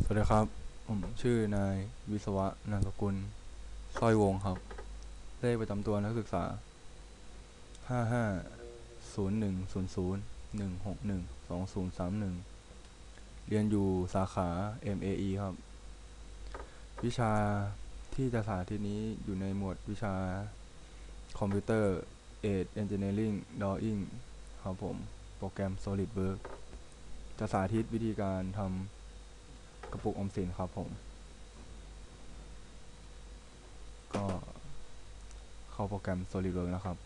สวัสดีครับ ผมชื่อนายวิศวะนามสกุลสร้อยวงครับ เลขประจำตัวนักศึกษาห้าห้าศูนย์หนึ่งศูนย์ศูนย์หนึ่งหกหนึ่งสองศูนย์สามหนึ่งเรียนอยู่สาขา MAE ครับ วิชาที่จะสาธิตนี้อยู่ในหมวดวิชาคอมพิวเตอร์ Aid Engineering Drawing ครับผม โปรแกรม SolidWorks จะสาธิตวิธีการทำ กระปุกอมสินครับผม ก็เข้าโปรแกรม SolidWorks นะครับ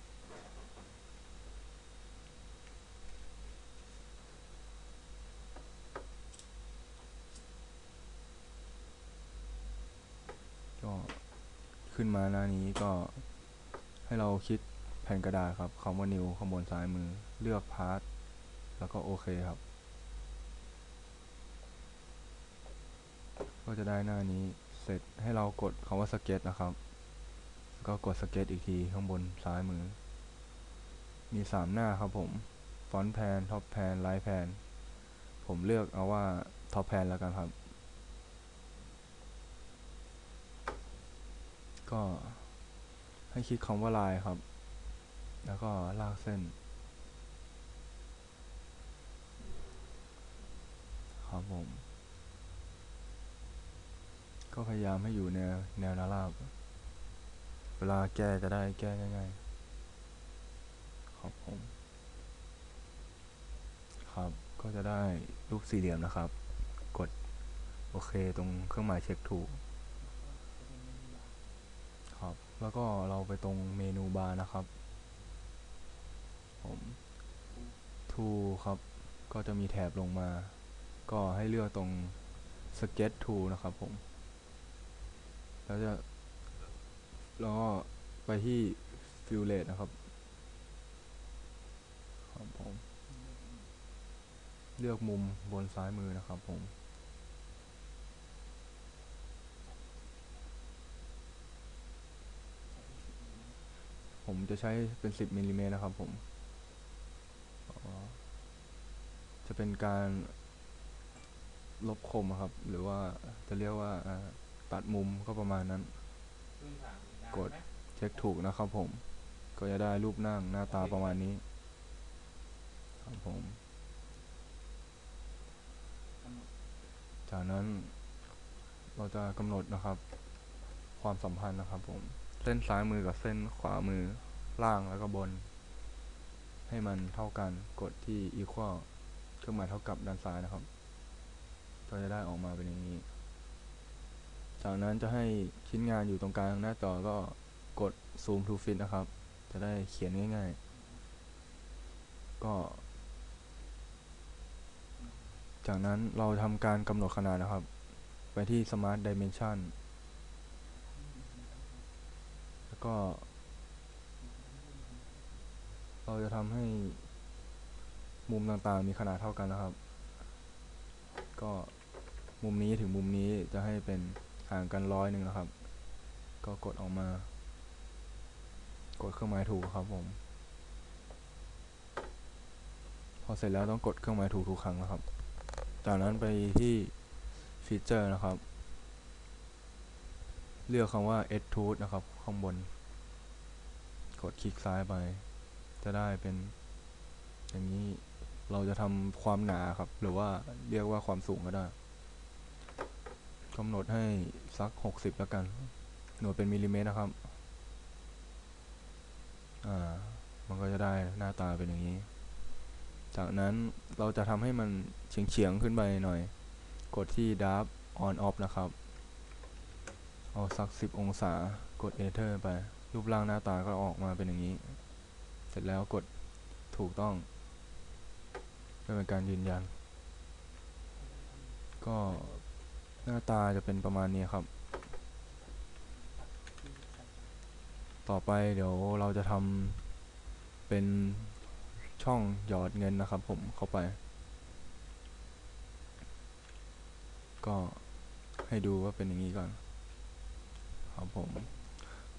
ก็ขึ้นมาหน้านี้ก็ให้เราคลิกแผ่นกระดาษครับคำว่า new ข้างบนซ้ายมือเลือกพาร์ทแล้วก็โอเคครับ ก็จะได้หน้านี้เสร็จให้เรากดคำว่าสเก็ตนะครับ ก็กดสเก็ตอีกทีข้างบนซ้ายมือ มีสามหน้าครับผมฟอนต์แพนท็อปแพนไลท์แพนผมเลือกเอาว่าท็อปแพนแล้วกันครับ ก็ให้คลิกคำว่าลายครับ แล้วก็ลากเส้นครับผม ก็พยายามให้อยู่แนวแนวนาราบ เวลาแก้จะได้แก้ง่ายๆครับผม ครับ ก็จะได้รูปสี่เหลี่ยมนะครับ กดโอเคตรงเครื่องหมายเช็คถูก ครับ แล้วก็เราไปตรงเมนูบาร์นะครับ ผมทูครับ ก็จะมีแถบลงมา ก็ให้เลือกตรง Sketch Tool นะครับผม แล้วจะแล้วก็ไปที่ Fill Rate นะครับครับผม เลือกมุมบนซ้ายมือนะครับผม ผมจะใช้เป็น 10มิลลิเมตรนะครับผมจะเป็นการลบคมครับ หรือว่าจะเรียกว่า ตัดมุมก็ประมาณนั้น กดเช็คถูกนะครับผม ก็จะได้รูปนั่งหน้าตาประมาณนี้ครับผม จากนั้นเราจะกำหนดนะครับ ความสัมพันธ์นะครับผม เส้นซ้ายมือกับเส้นขวามือล่างแล้วก็บน ให้มันเท่ากันกดที่ equal เครื่องหมายเท่ากับด้านซ้ายนะครับ ก็จะได้ออกมาเป็นอย่างนี้ จากนั้นจะให้ชิ้นงานอยู่ตรงกลางหน้าจอก็กด zoom to fit นะครับ จะได้เขียนง่ายๆ ก็ จากนั้นเราทำการกำหนดขนาดนะครับ ไปที่ smart dimension แล้วก็ เราจะทำให้มุมต่างๆมีขนาดเท่ากันนะครับ ก็มุมนี้ถึงมุมนี้จะให้เป็น ห่างกันร้อยหนึ่งนะครับ ก็กดออกมา กดเครื่องหมายถูกครับผม พอเสร็จแล้วต้องกดเครื่องหมายถูกทุกครั้งนะครับ จากนั้นไปที่ฟีเจอร์นะครับ เลือกคำว่า extrude นะครับ ข้างบน กดคลิกซ้ายไป จะได้เป็น อย่างนี้เราจะทำความหนาครับ หรือว่าเรียกว่าความสูงก็ได้ กำหนดให้สัก 60 แล้วกัน หน่วยเป็นมิลลิเมตรนะครับ อ่า มันก็จะได้หน้าตาเป็นอย่างนี้ จากนั้นเราจะทำให้มันเฉียงเฉียงๆขึ้นไปหน่อย กดที่ Dark on off นะครับ เอาสัก 10 องศากด Enter ไป รูปร่างหน้าตาก็ออกมาเป็นอย่างนี้ เสร็จแล้วกดถูกต้องเพื่อเป็นการยืนยัน ก็ หน้าตาจะเป็นประมาณนี้ครับ ต่อไปเดี๋ยวเราจะทำเป็นช่องหยอดเงินนะครับผมเข้าไป ก็ให้ดูว่าเป็นอย่างนี้ก่อน ครับผม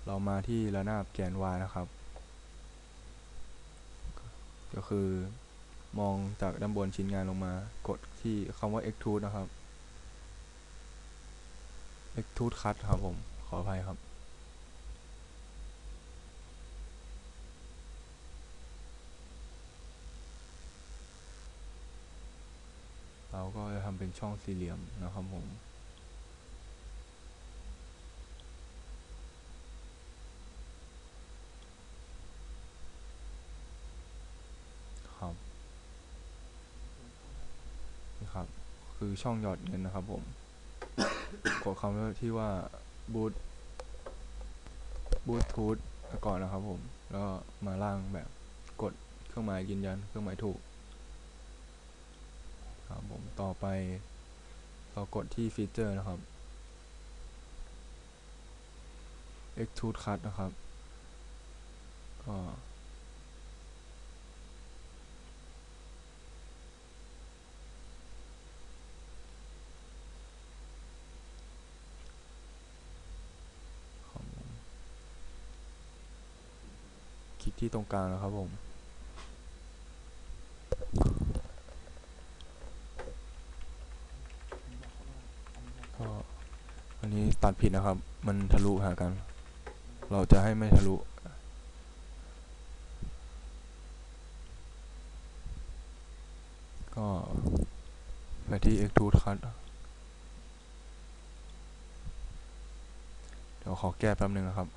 เรามาที่ระนาบแกน y นะครับ ก็คือมองจากด้านบนชิ้นงานลงมากดที่คำว่า extrude นะครับ extrude cut ครับผม ขออภัยครับเราก็จะทำเป็นช่องสี่เหลี่ยมนะครับผม ครับ นี่ครับ คือช่องหยอดเงินนะครับผม กดคำที่ว่าบูทบูททูธก่อนนะครับผม แล้วมาล่างแบบกดเครื่องหมายยืนยัน เครื่องหมายถูก ครับผม ต่อไป เรากดที่ฟีเจอร์นะครับ extrude cut นะครับ ก็ ครับผมค ลิกที่ตรงกลางนะครับผมก็อันนี้ตัดผิดนะครับ มันทะลุหากัน เราจะให้ไม่ทะลุก็ไปที่ extrude cut เดี๋ยวขอแก้แป๊บหนึ่งนะครับ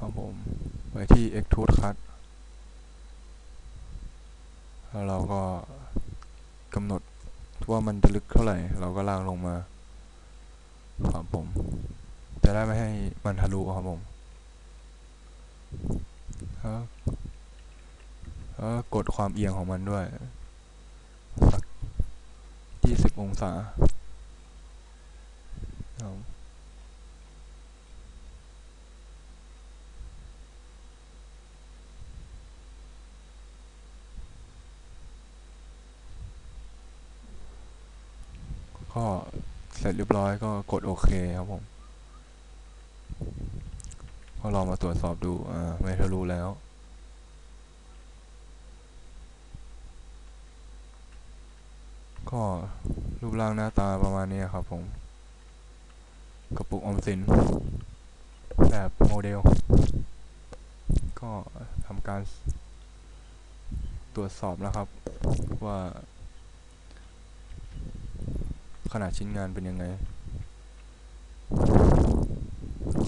ครับ ผมไปที่ extrude cut แล้วเราก็กำหนดว่ามันจะลึกเท่าไหร่ เราก็ลางลงมาครับผม จะได้ไม่ให้มันทะลุครับผมแล้วแล้วกดความเอียงของมันด้วย สักยี่สิบองศาครับ ก็เสร็จเรียบร้อยก็กดโอเคครับผม ก็ลองมาตรวจสอบดู อ่า ไม่ทะลุแล้ว ก็รูปร่างหน้าตาประมาณนี้ครับผม กระปุกอมสิน แบบโมเดล ก็ทำการตรวจสอบแล้วครับว่า ขนาดชิ้นงานเป็นยังไง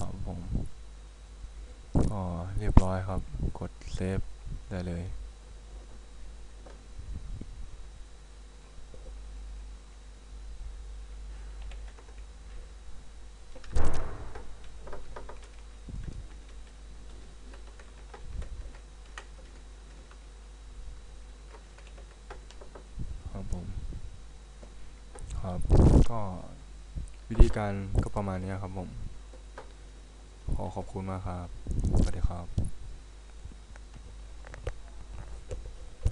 ครับผมอ๋อเรียบร้อยครับ กดเซฟได้เลย ครับผม ครับ ก็วิธีการก็ประมาณนี้ครับผม ขอขอบคุณมากครับ สวัสดีครับ